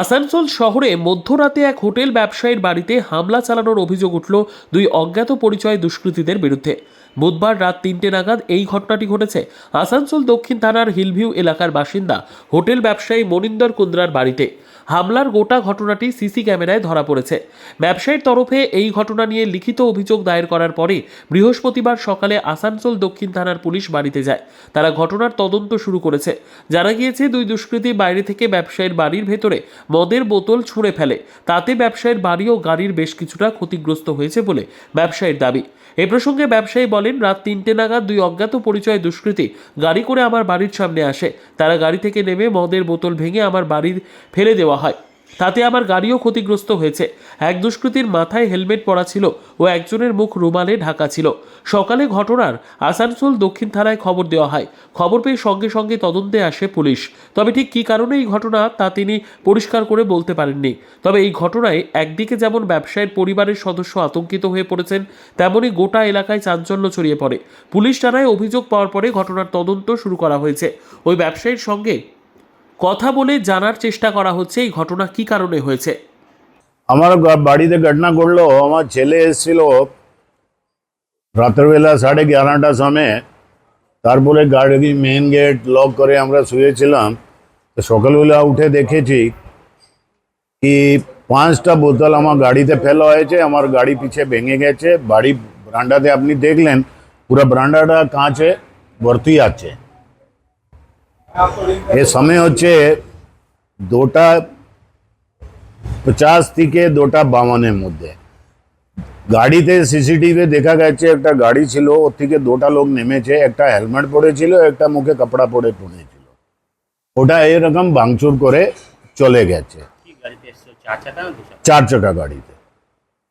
আসানসোল শহরে মধ্যরাতে এক হোটেল ব্যবসায়ীর বাড়িতে হামলা চালানোর অভিযোগ উঠল দুই অজ্ঞাত পরিচয় দুষ্কৃতীদের বিরুদ্ধে। বুধবার রাত তিনটে নাগাদ এই ঘটনাটি ঘটেছে। আসানসোল দক্ষিণ থানার হিলভিউ এলাকার বাসিন্দা, হোটেল ব্যবসায়ী মনিন্দর কুন্দ্রার বাড়িতে। হামলার গোটা ঘটনাটি সিসি ক্যামেরায় ধরা পড়েছে। ব্যবসায়ীর তরফে এই ঘটনা নিয়ে লিখিত অভিযোগ দায়ের করার পরে বৃহস্পতিবার সকালে আসানসোল দক্ষিণ থানার পুলিশ বাড়িতে যায়। তারা ঘটনার তদন্ত শুরু করেছে। জানা গিয়েছে, দুই দুষ্কৃতী বাইরে থেকে ব্যবসায়ীর বাড়ির ভেতরে মদের বোতল ছুঁড়ে ফেলে। তাতে ব্যবসায়ীর বাড়ি ও গাড়ির বেশ কিছুটা ক্ষতিগ্রস্ত হয়েছে বলে ব্যবসায়ীর দাবি। এ প্রসঙ্গে ব্যবসায়ী বলেন, রাত তিনটে নাগাদ দুই অজ্ঞাত পরিচয় দুষ্কৃতী গাড়ি করে আমার বাড়ির সামনে আসে। তারা গাড়ি থেকে নেমে মদের বোতল ভেঙে আমার বাড়ির ফেলে দেওয়া হয়। তাতে আমার গাড়িও ক্ষতিগ্রস্ত হয়েছে। এক দুষ্কৃতীর মাথায় হেলমেট পরা ছিল ও একজনের মুখ রুমালে ঢাকা ছিল। সকালে ঘটনার আসানসোল দক্ষিণ থানায় খবর দেওয়া হয়। খবর পেয়ে সঙ্গে সঙ্গে তদন্তে আসে পুলিশ। তবে ঠিক কী কারণে এই ঘটনা তা তিনি পরিষ্কার করে বলতে পারেননি। তবে এই ঘটনায় একদিকে যেমন ব্যবসায়ীর পরিবারের সদস্য আতঙ্কিত হয়ে পড়েছেন তেমনই গোটা এলাকায় চাঞ্চল্য ছড়িয়ে পড়ে। পুলিশ জানায় অভিযোগ পাওয়ার পরে ঘটনার তদন্ত শুরু করা হয়েছে। ওই ব্যবসায়ীর সঙ্গে কথা বলে জানার চেষ্টা করা হচ্ছে, এই ঘটনা কি কারণে হয়েছে? আমার বাড়িতে ঘটনা ঘটলো, আমার ছেলে এসেছিল রাতের বেলা সাড়ে এগারোটার সময়। তারপরে গাড়ি মেন গেট লক করে আমরা শুয়েছিলাম। তো সকালবেলা উঠে দেখেছি কি পাঁচটা বোতল আমার গাড়িতে ফেলা হয়েছে, আমার গাড়ি পিছে ভেঙে গেছে, বাড়ি ব্রান্ডাতে আপনি দেখলেন, পুরো ব্রান্ডাটা কাঁচে, ভর্তি আছে। এ সময় হচ্ছে দুটা পচাশ থেকে দুটা বাউানের মধ্যে। গাড়িতে সিসিটিভি দেখা গেছে একটা গাড়ি ছিল ওর থেকে দুটা লোক নেমেছে একটা হেলমেট পরেছিল একটা মুখে কাপড়া পরে পড়েছিল। ওটা এরকম ভাঙচুর করে চলে গেছে। চার চাকা গাড়িতে।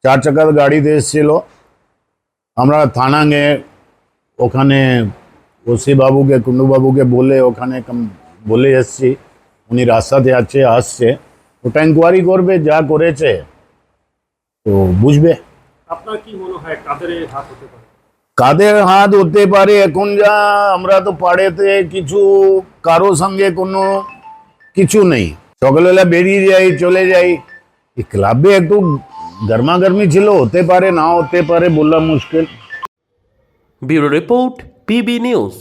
চার চাকার গাড়িতে এসেছিল। আমরা থানা গিয়ে ওখানে বাবুকে কুন্ডু বাবুকে বলে ওখানে কম- বলে এসছি উনি রাস্তাতে আছে আসছে ওটা ইনকোয়ারি করবে যা করেছে তো বুঝবে আপনার কি মনে হয় কাদের এই হাত হতে পারে কাদের হাত হতে পারে এখন যা আমরা তো পাড়েতে কিছু কারও সঙ্গে কোনো কিছু নেই সকালবেলা বেরিয়ে যাই চলে যাই এই ক্লাবে একটু গরমাগরমি ছিল হতে পারে না হতে পারে বললা মুশকিল bureau report PB news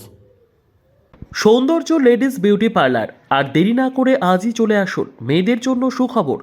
Soundarya ladies beauty parlour. আর দেরি না করে আজই চলে আসুন। মেয়েদের জন্য সুখবর।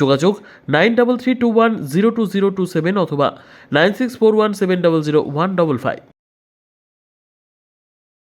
যোগাযোগ nine double three two one zero two zero two seven অথবা nine six four one seven double zero one double five.